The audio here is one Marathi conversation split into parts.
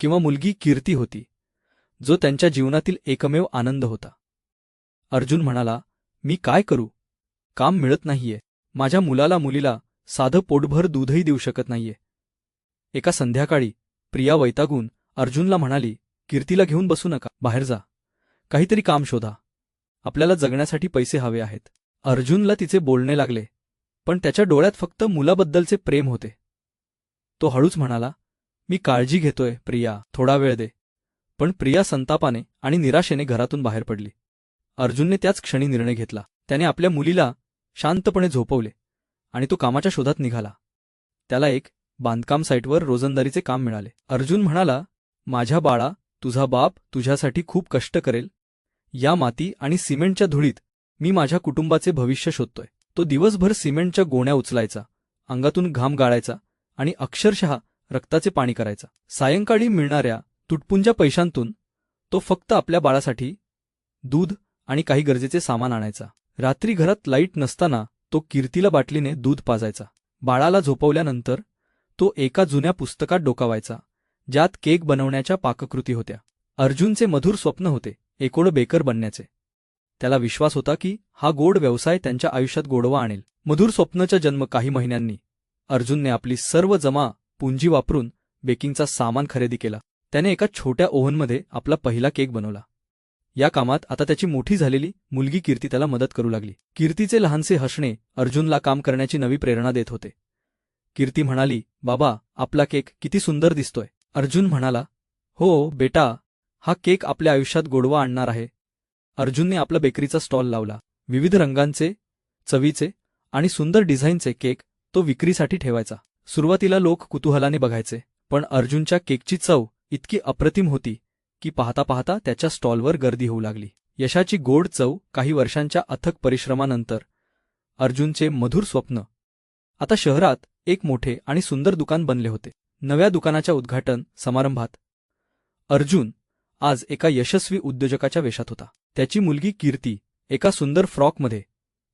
किंवा मुलगी कीर्ती होती जो त्यांच्या जीवनातील एकमेव आनंद होता. अर्जुन म्हणाला मी काय करू? काम मिळत नाहीये. माझ्या मुलाला मुलीला साधं पोटभर दूधही देऊ शकत नाहीये. एका संध्याकाळी प्रिया वैतागून अर्जुनला म्हणाली कीर्तीला घेऊन बसू नका. बाहेर जा. काहीतरी काम शोधा. आपल्याला जगण्यासाठी पैसे हवे आहेत. अर्जुनला तिचे बोलणे लागले पण त्याच्या डोळ्यात फक्त मुलाबद्दलचे प्रेम होते. तो हळूच म्हणाला मी काळजी घेतोय प्रिया. थोडा वेळ दे. पण प्रिया संतापाने आणि निराशेने घरातून बाहेर पडली. अर्जुनने त्याच क्षणी निर्णय घेतला. त्याने आपल्या मुलीला शांतपणे झोपवले आणि तो कामाच्या शोधात निघाला. त्याला एक बांधकाम साईटवर रोजंदारीचे काम मिळाले. अर्जुन म्हणाला माझ्या बाळा तुझा बाप तुझ्यासाठी खूप कष्ट करेल. या माती आणि सिमेंटच्या धुळीत मी माझ्या कुटुंबाचे भविष्य शोधतोय. तो दिवसभर सिमेंटच्या गोण्या उचलायचा अंगातून घाम गाळायचा आणि अक्षरशः रक्ताचे पाणी करायचा. सायंकाळी मिळणाऱ्या तुटपुंज्या पैशांतून तो फक्त आपल्या बाळासाठी दूध आणि काही गरजेचे सामान आणायचा. रात्री घरात लाइट नसताना तो कीर्तीला बाटलीने दूध पाजायचा. बाळाला झोपवल्यानंतर तो एका जुन्या पुस्तकात डोकावायचा ज्यात केक बनवण्याच्या पाककृती होत्या. अर्जुनचे मधुर स्वप्न होते एकोड बेकर बनण्याचे. त्याला विश्वास होता की हा गोड व्यवसाय त्यांच्या आयुष्यात गोडवा आणेल. मधुर स्वप्नचा जन्म काही महिन्यांनी अर्जुनने आपली सर्व जमा पुंजी वापरून बेकिंगचा सामान खरेदी केला. त्याने एका छोट्या ओव्हनमध्ये आपला पहिला केक बनवला. या कामात आता त्याची मोठी झालेली मुलगी कीर्ती त्याला मदत करू लागली. कीर्तीचे लहानसे हसणे अर्जुनला काम करण्याची नवी प्रेरणा देत होते. कीर्ती म्हणाली बाबा आपला केक किती सुंदर दिसतोय. अर्जुन म्हणाला हो बेटा हा केक आपल्या आयुष्यात गोडवा आणणार आहे. अर्जुनने आपला बेकरीचा स्टॉल लावला. विविध रंगांचे चवीचे आणि सुंदर डिझाईनचे केक तो विक्रीसाठी ठेवायचा. सुरुवातीला लोक कुतूहलाने बघायचे पण अर्जुनच्या केकची चव इतकी अप्रतिम होती की पाहता पाहता त्याच्या स्टॉलवर गर्दी होऊ लागली. यशाची गोड चव काही वर्षांच्या अथक परिश्रमानंतर अर्जुनचे मधुर स्वप्न. आता शहरात एक मोठे आणि सुंदर दुकान बनले होते. नव्या दुकानाच्या उद्घाटन समारंभात अर्जुन आज एका यशस्वी उद्योजकाच्या वेशात होता. त्याची मुलगी कीर्ती एका सुंदर फ्रॉकमध्ये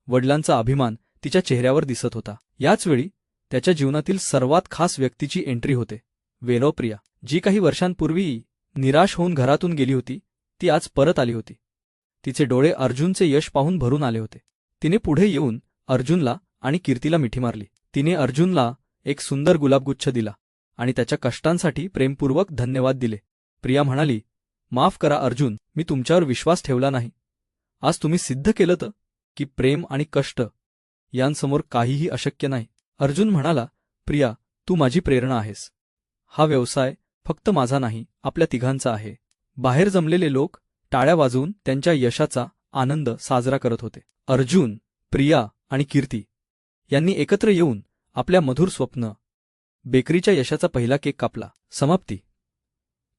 वडिलांचा अभिमान तिच्या चेहऱ्यावर दिसत होता. याचवेळी त्याच्या जीवनातील सर्वात खास व्यक्तीची एंट्री होते. वेलोप्रिया जी काही वर्षांपूर्वी निराश होऊन घरातून गेली होती ती आज परत आली होती. तिचे डोळे अर्जुनचे यश पाहून भरून आले होते. तिने पुढे येऊन अर्जुनला आणि कीर्तीला मिठी मारली. तिने अर्जुनला एक सुंदर गुलाबगुच्छ दिला आणि त्याच्या कष्टांसाठी प्रेमपूर्वक धन्यवाद दिले. प्रिया म्हणाली माफ करा अर्जुन मी तुमच्यावर विश्वास ठेवला नाही. आज तुम्ही सिद्ध केलं तर की प्रेम आणि कष्ट यांसमोर काहीही अशक्य नाही. अर्जुन म्हणाला प्रिया तू माझी प्रेरणा आहेस. हा व्यवसाय फक्त माझा नाही आपल्या तिघांचा आहे. बाहेर जमलेले लोक टाळ्या वाजवून त्यांच्या यशाचा आनंद साजरा करत होते. अर्जुन प्रिया आणि कीर्ती यांनी एकत्र येऊन आपल्या मधुर स्वप्न बेकरीच्या यशाचा पहिला केक कापला. समाप्ती.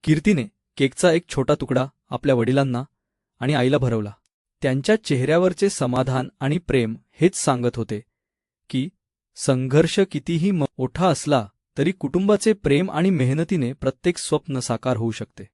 कीर्तीने केकचा एक छोटा तुकडा आपल्या वडिलांना आणि आईला भरवला. त्यांच्या चेहऱ्यावरचे समाधान आणि प्रेम हेच सांगत होते की संघर्ष कितीही मोठा असला तरी कुटुंबाचे प्रेम आणि मेहनतीने प्रत्येक स्वप्न साकार होऊ शकते.